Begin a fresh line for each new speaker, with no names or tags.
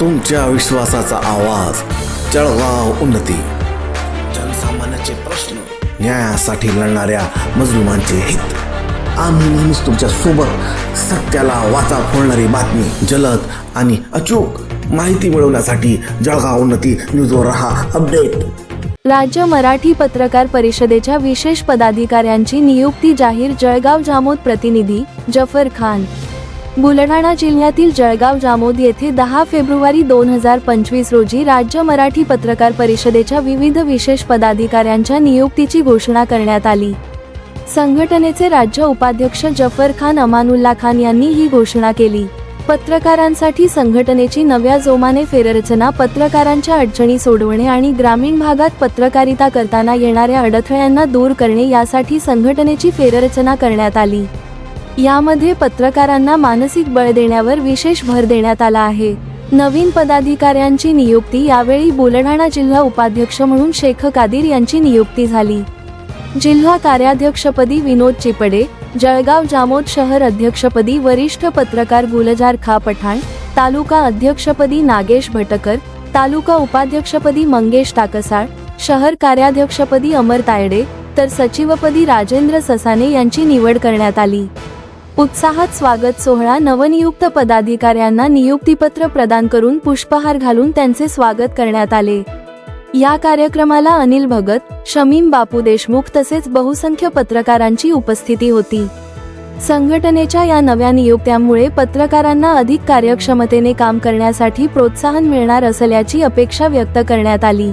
तुमच्या विश्वासाचा आवाज. जळगाव उन्नती. जनसामान्याचे प्रश्न न्यायासाठी लढणाऱ्या मजलुमांचे हित. आम्ही नेहमीच तुमच्यासोबत सत्याला वाचा फोडणारी बातमी जलद आणि अचूक माहिती मिळवण्यासाठी जळगाव उन्नती न्यूजवर रहा. अपडेट.
राज्य मराठी पत्रकार परिषदेच्या विशेष पदाधिकाऱ्यांची नियुक्ती जाहीर जळगाव जामोद प्रतिनिधी जफर खान. बुलढाणा जिल्ह्यातील जळगाव जामोद येथे दहा फेब्रुवारी दोन हजार पंचवीस रोजी राज्य मराठी पत्रकार परिषदेच्या विविध विशेष पदाधिकाऱ्यांच्या नियुक्तीची घोषणा करण्यात आली. संघटनेचे राज्य उपाध्यक्ष जफर खान अमानुल्ला खान यांनी ही घोषणा केली. पत्रकारांसाठी संघटनेची नव्या जोमाने फेररचना पत्रकारांच्या अडचणी सोडवणे आणि ग्रामीण भागात पत्रकारिता करताना येणाऱ्या अडथळ्यांना दूर करणे यासाठी संघटनेची फेररचना करण्यात आली. यामध्ये पत्रकारांना मानसिक बळ देण्यावर विशेष भर देण्यात आला आहे. नवीन पदाधिकाऱ्यांची नियुक्ती यावेळी बुलढाणा जिल्हा उपाध्यक्ष म्हणून शेख कादिर यांची नियुक्ती झाली. जिल्हा कार्याध्यक्षपदी विनोद चिपडे जळगाव जामोद शहर अध्यक्षपदी वरिष्ठ पत्रकार गुलजार खा पठाण तालुका अध्यक्षपदी नागेश भटकर तालुका उपाध्यक्षपदी मंगेश टाकसाळ शहर कार्याध्यक्षपदी अमर तायडे तर सचिवपदी राजेंद्र ससाने यांची निवड करण्यात आली. उत्साहात स्वागत सोहळा नवनियुक्त पदाधिकाऱ्यांना नियुक्तीपत्र प्रदान करून पुष्पहार घालून त्यांचे स्वागत करण्यात आले. या कार्यक्रमाला अनिल भगत शमीम बापू देशमुख तसेच बहुसंख्य पत्रकारांची उपस्थिती होती. संघटनेच्या या नव्या नियुक्त्यांमुळे पत्रकारांना अधिक कार्यक्षमतेने काम करण्यासाठी प्रोत्साहन मिळणार असल्याची अपेक्षा व्यक्त करण्यात आली.